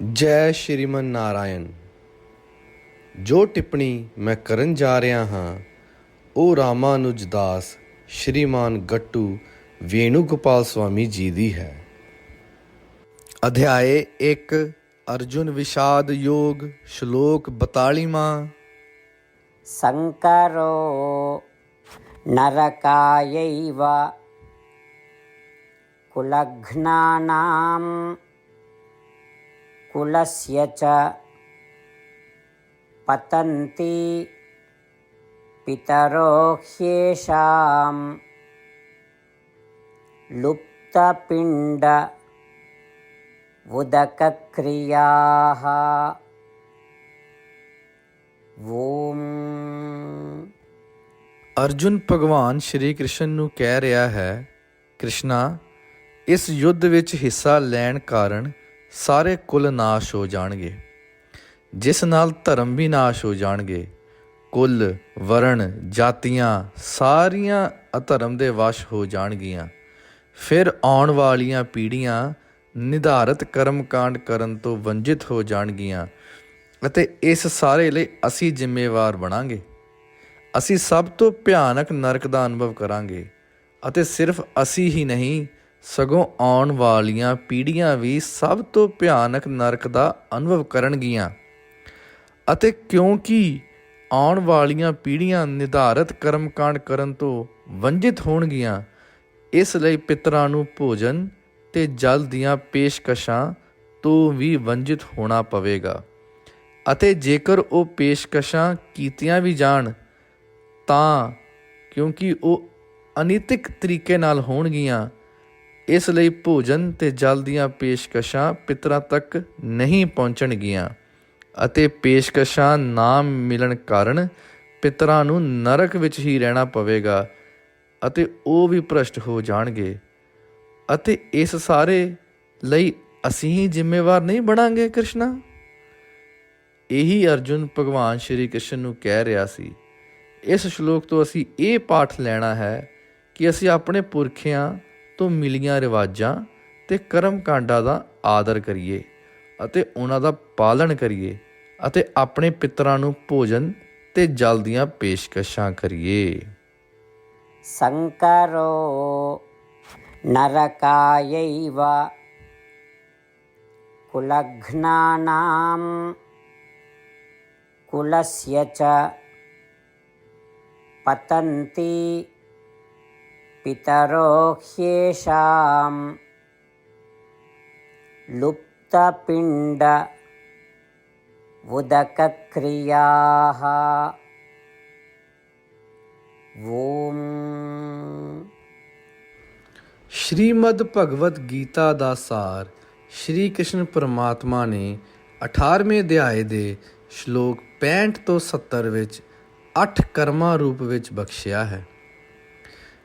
ਜੈ ਸ਼੍ਰੀਮਨ ਨਾਰਾਇਣ, ਜੋ ਟਿੱਪਣੀ ਮੈਂ ਕਰਨ ਜਾ ਰਿਹਾ ਹਾਂ ਉਹ ਰਾਮਾਨੁਜ ਦਾਸ, ਸ਼੍ਰੀਮਾਨ ਗੱਟੂ ਵੇਣੂ ਗੋਪਾਲ ਸਵਾਮੀ ਜੀ ਦੀ ਹੈ। ਅਧਿਆਏ 1 ਅਰਜੁਨ ਵਿਸ਼ਾਦ ਯੋਗ, ਸ਼ਲੋਕ 42ਵਾਂ ਸੰਕਰੋ ਨਰਕਾਇਵ ਕੁਲਗਨਾਨਾਮ कुलस्य च पतन्ति पितरो ह्येषां लुप्तपिण्ड उदकक्रियाः ॐ ਅਰਜੁਨ ਭਗਵਾਨ ਸ਼੍ਰੀ ਕ੍ਰਿਸ਼ਨ ਨੂੰ ਕਹਿ ਰਿਹਾ ਹੈ ਕ੍ਰਿਸ਼ਨਾ ਇਸ ਯੁੱਧ ਵਿੱਚ ਹਿੱਸਾ ਲੈਣ ਕਾਰਨ ਸਾਰੇ ਕੁਲ ਨਾਸ਼ ਹੋ ਜਾਣਗੇ। ਜਿਸ ਨਾਲ ਧਰਮ ਵੀ ਨਾਸ਼ ਹੋ ਜਾਣਗੇ। ਕੁੱਲ, ਵਰਣ, ਜਾਤੀਆਂ ਸਾਰੀਆਂ ਅਧਰਮ ਦੇ ਵਸ਼ ਹੋ ਜਾਣਗੀਆਂ। ਫਿਰ ਆਉਣ ਵਾਲੀਆਂ ਪੀੜ੍ਹੀਆਂ ਨਿਧਾਰਤ ਕਰਮਕਾਂਡ ਕਰਨ ਤੋਂ ਵੰਜਿਤ ਹੋ ਜਾਣਗੀਆਂ ਅਤੇ ਇਸ ਸਾਰੇ ਲਈ ਅਸੀਂ ਜ਼ਿੰਮੇਵਾਰ ਬਣਾਂਗੇ। ਅਸੀਂ ਸਭ ਤੋਂ ਭਿਆਨਕ ਨਰਕ ਦਾ ਅਨੁਭਵ ਕਰਾਂਗੇ ਅਤੇ ਸਿਰਫ ਅਸੀਂ ਹੀ ਨਹੀਂ ਸਗੋਂ ਆਉਣ ਵਾਲੀਆਂ ਪੀੜ੍ਹੀਆਂ ਵੀ ਸਭ ਤੋਂ ਭਿਆਨਕ ਨਰਕ ਦਾ ਅਨੁਭਵ ਕਰਨਗੀਆਂ। ਅਤੇ ਕਿਉਂਕਿ ਆਉਣ ਵਾਲੀਆਂ ਪੀੜ੍ਹੀਆਂ ਨਿਧਾਰਤ ਕਰਮਕਾਂਡ ਕਰਨ ਤੋਂ ਵੰਜਿਤ ਹੋਣਗੀਆਂ, ਇਸ ਲਈ ਪਿਤਰਾਂ ਨੂੰ ਭੋਜਨ ਤੇ ਜਲ ਦੀਆਂ ਪੇਸ਼ਕਸ਼ਾਂ ਤੋਂ ਵੀ ਵੰਜਿਤ ਹੋਣਾ ਪਵੇਗਾ। ਅਤੇ ਜੇਕਰ ਉਹ ਪੇਸ਼ਕਸ਼ਾਂ ਕੀਤੀਆਂ ਵੀ ਜਾਣ, ਤਾਂ ਕਿਉਂਕਿ ਉਹ ਅਨੀਤਿਕ ਤਰੀਕੇ ਨਾਲ ਹੋਣਗੀਆਂ ਇਸ ਲਈ ਭੋਜਨ ਤੇ ਜਲ ਦੀਆਂ ਪੇਸ਼ਕਸ਼ਾਂ ਪਿਤਰਾਂ ਤੱਕ ਨਹੀਂ ਪਹੁੰਚਣਗੀਆਂ ਅਤੇ ਪੇਸ਼ਕਸ਼ਾਂ ਨਾ ਮਿਲਣ ਕਾਰਨ ਪਿਤਰਾਂ ਨੂੰ ਨਰਕ ਵਿੱਚ ਹੀ ਰਹਿਣਾ ਪਵੇਗਾ ਅਤੇ ਉਹ ਵੀ ਭ੍ਰਸ਼ਟ ਹੋ ਜਾਣਗੇ। ਅਤੇ ਇਸ ਸਾਰੇ ਲਈ ਅਸੀਂ ਹੀ ਜ਼ਿੰਮੇਵਾਰ ਨਹੀਂ ਬਣਾਂਗੇ, ਕ੍ਰਿਸ਼ਨਾ? ਇਹੀ ਅਰਜੁਨ ਭਗਵਾਨ ਸ਼੍ਰੀ ਕ੍ਰਿਸ਼ਨ ਨੂੰ ਕਹਿ ਰਿਹਾ ਸੀ। ਇਸ ਸ਼ਲੋਕ ਤੋਂ ਅਸੀਂ ਇਹ ਪਾਠ ਲੈਣਾ ਹੈ ਕਿ ਅਸੀਂ ਆਪਣੇ ਪੁਰਖਿਆਂ ਤੋਂ ਮਿਲੀਆਂ ਰਿਵਾਜਾਂ ਤੇ ਕਰਮ ਕਾਂਡਾਂ ਦਾ ਆਦਰ ਕਰੀਏ ਅਤੇ ਉਹਨਾਂ ਦਾ ਪਾਲਣ ਕਰੀਏ ਅਤੇ ਆਪਣੇ ਪਿਤਰਾਂ ਨੂੰ ਭੋਜਨ ਤੇ ਜਲ ਦੀਆਂ ਪੇਸ਼ਕਸ਼ਾਂ ਕਰੀਏ शङ्करो नरकायैव कुलघ्नानां कुलस्य च पतन्ति पितरो ह्येषां लुप्तपिण्ड उदकक्रियाः ॐ ਸ਼੍ਰੀਮਦ ਭਗਵਦ ਗੀਤਾ ਦਾ ਸਾਰ ਸ਼੍ਰੀ ਕ੍ਰਿਸ਼ਨ ਪਰਮਾਤਮਾ ਨੇ 18ਵੇਂ ਅਧਿਆਏ ਦੇ ਸ਼ਲੋਕ 65 ਤੋਂ 70 ਵਿੱਚ 8 ਕਰਮਾਂ ਰੂਪ ਵਿੱਚ ਬਖਸ਼ਿਆ ਹੈ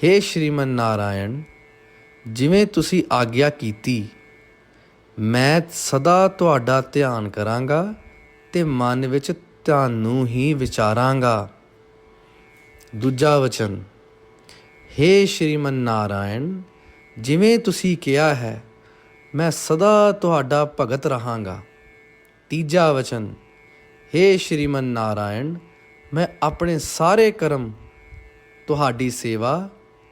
हे ਸ਼੍ਰੀਮਨ ਨਾਰਾਇਣ ਜਿਵੇਂ ਤੁਸੀਂ ਆਗਿਆ ਕੀਤੀ ਮੈਂ ਸਦਾ ਤੁਹਾਡਾ ਧਿਆਨ ਕਰਾਂਗਾ ਤੇ ਮਨ ਵਿੱਚ ਤੁਹਾਨੂੰ ਹੀ ਵਿਚਾਰਾਂਗਾ ਦੂਜਾ ਵਚਨ हे ਸ਼੍ਰੀਮਨ ਨਾਰਾਇਣ ਜਿਵੇਂ ਤੁਸੀਂ ਕਿਹਾ ਹੈ ਮੈਂ ਸਦਾ ਤੁਹਾਡਾ ਭਗਤ ਰਹਾਂਗਾ ਤੀਜਾ ਵਚਨ हे ਸ਼੍ਰੀਮਨ ਨਾਰਾਇਣ ਮੈਂ ਆਪਣੇ ਸਾਰੇ ਕਰਮ ਤੁਹਾਡੀ ਸੇਵਾ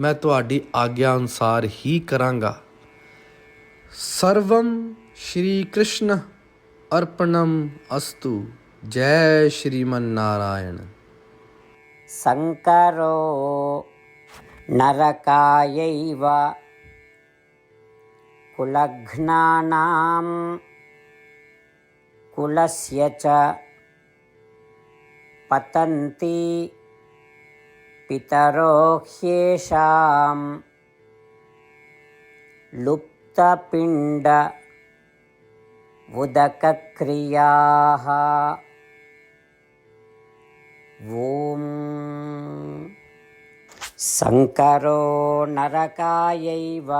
ਮੈਂ ਤੁਹਾਡੀ ਆਗਿਆ ਅਨੁਸਾਰ ਹੀ ਕਰਾਂਗਾ ਸਰਵਮ ਸ਼੍ਰੀ ਕ੍ਰਿਸ਼ਨ ਅਰਪਣਮ ਅਸਤु ਜੈ ਸ਼੍ਰੀਮਨ ਨਾਰਾਇਣ ਸੰਕਰੋ నరకాయైవ కులఘ్నానాం కులస్య చ పతంతి पितरो ह्येषां लुप्तपिण्ड उदकक्रियाः ॐ शङ्करो नरकायैव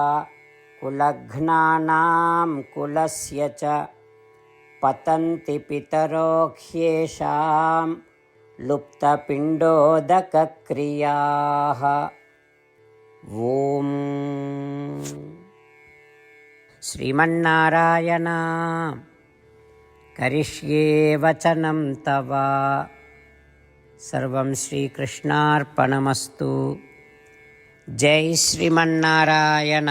कुलघ्नानां कुलस्य च पतन्ति पितरो ह्येषां लुप्तपिण्डोदकक्रियाः ॐ श्रीमन्नारायण करिष्ये वचनं तव सर्वं श्रीकृष्णार्पणमस्तु जय श्रीमन्नारायण